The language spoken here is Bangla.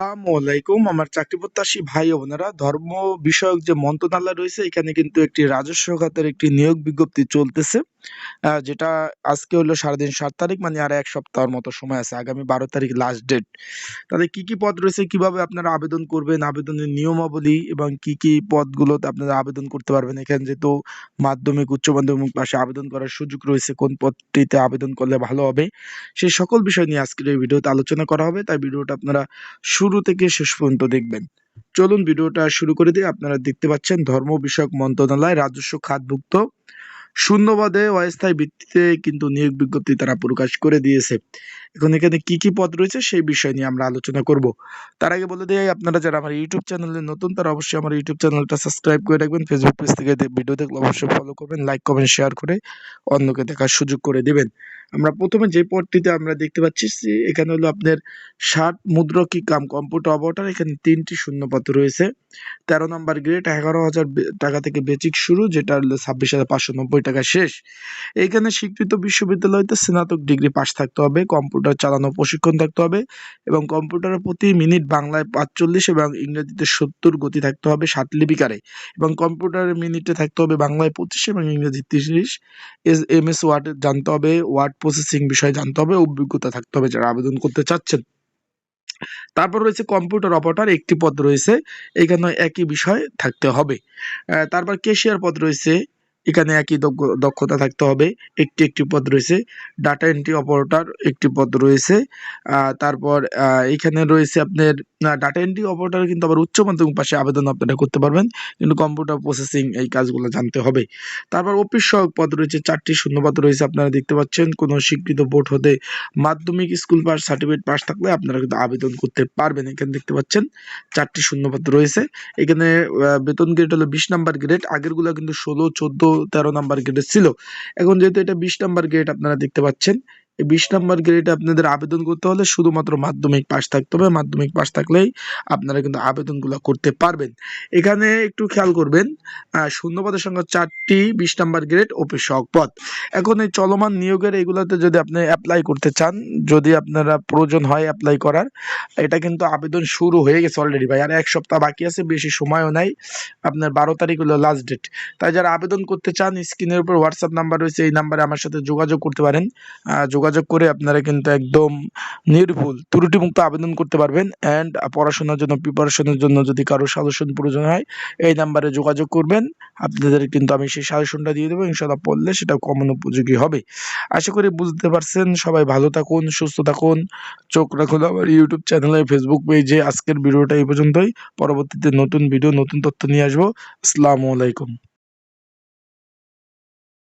আলাইকুম। আমার চাকরি প্রত্যাশী ভাই বোনেরা, ধর্ম বিষয়ক যে মন্ত্রণালয় রয়েছে, এখানে কিন্তু একটি রাজস্ব খাতের একটি নিয়োগ বিজ্ঞপ্তি চলতেছে যেটা আজকে হলো সারাদিন সাত তারিখ মানে আর এক সপ্তাহের মতো সময় আছে, আগামী বারো তারিখ লাস্ট ডেট তাদের কি কি পদ রয়েছে, কীভাবে আপনারা আবেদন করবেন, আবেদনের নিয়মাবলী এবং কি কি পদগুলোতে আপনারা আবেদন করতে পারবেন? এখানে যেহেতু মাধ্যমিক, উচ্চ মাধ্যমিক পাশে আবেদন করার সুযোগ রয়েছে, কোন পদটিতে আবেদন করলে ভালো হবে, সেই সকল বিষয় নিয়ে আজকের এই ভিডিওতে আলোচনা করা হবে, তাই ভিডিওটা আপনারা শুরু থেকে শেষ পর্যন্ত দেখবেন। চলুন ভিডিওটা শুরু করে দিয়ে আপনারা দেখতে পাচ্ছেন ধর্ম বিষয়ক মন্ত্রণালয় রাজস্ব খাতভুক্ত। শূন্যবাদে অস্থায়ী ভিত্তিতে কিন্তু নিয়োগ বিজ্ঞপ্তি তারা প্রকাশ করে দিয়েছে। এখন এখানে কি কি পদ রয়েছে সেই বিষয় নিয়ে আমরা আলোচনা করব। তার আগে বলে দিই, আপনারা যারা আমার ইউটিউব চ্যানেলে নতুন, তারা অবশ্যই আমার ইউটিউব চ্যানেলটা সাবস্ক্রাইব করে রাখবেন। ফেসবুক পেজ থেকে ভিডিও দেখলে অবশ্যই ফলো করবেন লাইক কমেন্ট শেয়ার করে অন্যকে দেখার সুযোগ করে দিবেন। আমরা প্রথমে যে পদটিতে আমরা দেখতে পাচ্ছি এখানে হলো আপনার ষাট মুদ্রকি কাম কম্পিউটার অপারেটর এখানে তিনটি শূন্যপদ রয়েছে। তেরো নম্বর গ্রেড এগারো হাজার টাকা থেকে বেচিক শুরু, যেটা হলো ছাব্বিশ হাজার পাঁচশো নব্বই টাকা শেষ। এখানে স্বীকৃত বিশ্ববিদ্যালয়তে স্নাতক ডিগ্রি পাশ থাকতে হবে কম্পিউটার চালানো প্রশিক্ষণ থাকতে হবে এবং কম্পিউটারের প্রতি মিনিট বাংলায় পাঁচচল্লিশ এবং ইংরেজিতে সত্তর গতি থাকতে হবে ষাট লিপিকারে এবং কম্পিউটারের মিনিটে থাকতে হবে বাংলায় পঁচিশ এবং ইংরেজি তিরিশ। এস এম এস ওয়ার্ড জানতে হবে ওয়ার্ড প্রসেসিং বিষয়ে জানতে হবে, অভিজ্ঞতা থাকতে হবে যারা আবেদন করতে চাচ্ছেন। তারপর রয়েছে কম্পিউটার অপারেটর একটি পদ রয়েছে, এখানে একই বিষয় থাকতে হবে। তারপর কেশিয়ার পদ রয়েছে এখানে একই দক্ষ- দক্ষতা থাকতে হবে। একটি একটি পদ রয়েছে। ডাটা এন্ট্রি অপারেটর একটি পদ রয়েছে। তারপর এখানে রয়েছে আপনার ডাটা এন্ট্রি অপারেটর কিন্তু আবার উচ্চ মাধ্যমিক পাশে আবেদন আপনারা করতে পারবেন। কিন্তু কম্পিউটার প্রসেসিং এই কাজগুলো জানতে হবে। তারপর অফিস সহায়ক পদ রয়েছে। চারটি শূন্যপদ রয়েছে। আপনারা দেখতে পাচ্ছেন, কোনো স্বীকৃত বোর্ড হতে মাধ্যমিক স্কুল পাস সার্টিফিকেট পাস থাকলে আপনারা কিন্তু আবেদন করতে পারবেন। এখানে দেখতে পাচ্ছেন, চারটি শূন্যপদ রয়েছে। এখানে বেতন গ্রেড হলো বিশ নাম্বার গ্রেড আগেরগুলো কিন্তু ষোলো, চোদ্দ তেরো নাম্বার গেটে ছিল। এখন যেহেতু এটা বিশ নাম্বার গেট আপনারা দেখতে পাচ্ছেন এই বিশ নাম্বার গ্রেডে আপনাদের আবেদন করতে হলে শুধুমাত্র মাধ্যমিক পাস থাকতে হবে। মাধ্যমিক পাস থাকলেই আপনারা কিন্তু আবেদনগুলো করতে পারবেন। এখানে একটু খেয়াল করবেন শূন্যপদের সংখ্যা চারটি বিশ নাম্বার গ্রেড অফিস সহক পদ এখন এই চলমান নিয়োগের এগুলোতে যদি আপনি অ্যাপ্লাই করতে চান যদি আপনারা প্রয়োজন হয় অ্যাপ্লাই করার এটা কিন্তু আবেদন শুরু হয়ে গেছে অলরেডি ভাই। আর এক সপ্তাহ বাকি আছে বেশি সময়ও নাই। আপনার বারো তারিখ হলো লাস্ট ডেট তাই যারা আবেদন করতে চান স্ক্রিনের উপর হোয়াটসঅ্যাপ নাম্বার রয়েছে এই নাম্বারে আমার সাথে যোগাযোগ করতে পারেন। আহ, যোগাযোগ করে আপনারা কিন্তু একদম নির্ভুল, ত্রুটিমুক্ত আবেদন করতে পারবেন অ্যান্ড পড়াশোনার জন্য প্রিপারেশনের জন্য যদি কারও সাজেশন প্রয়োজন হয়, এই নাম্বারে যোগাযোগ করবেন। আপনাদের কিন্তু আমি সেই সাজেশনটা দিয়ে দেবো ইনশাল্লাহ পড়লে সেটা কমন উপযোগী হবে। আশা করি বুঝতে পারছেন, সবাই ভালো থাকুন, সুস্থ থাকুন। চোখ রাখুন আমার ইউটিউব চ্যানেলে ফেসবুক পেজে আজকের ভিডিওটা এই পর্যন্তই। পরবর্তীতে নতুন ভিডিও নতুন তথ্য নিয়ে আসব। আসসালামু আলাইকুম।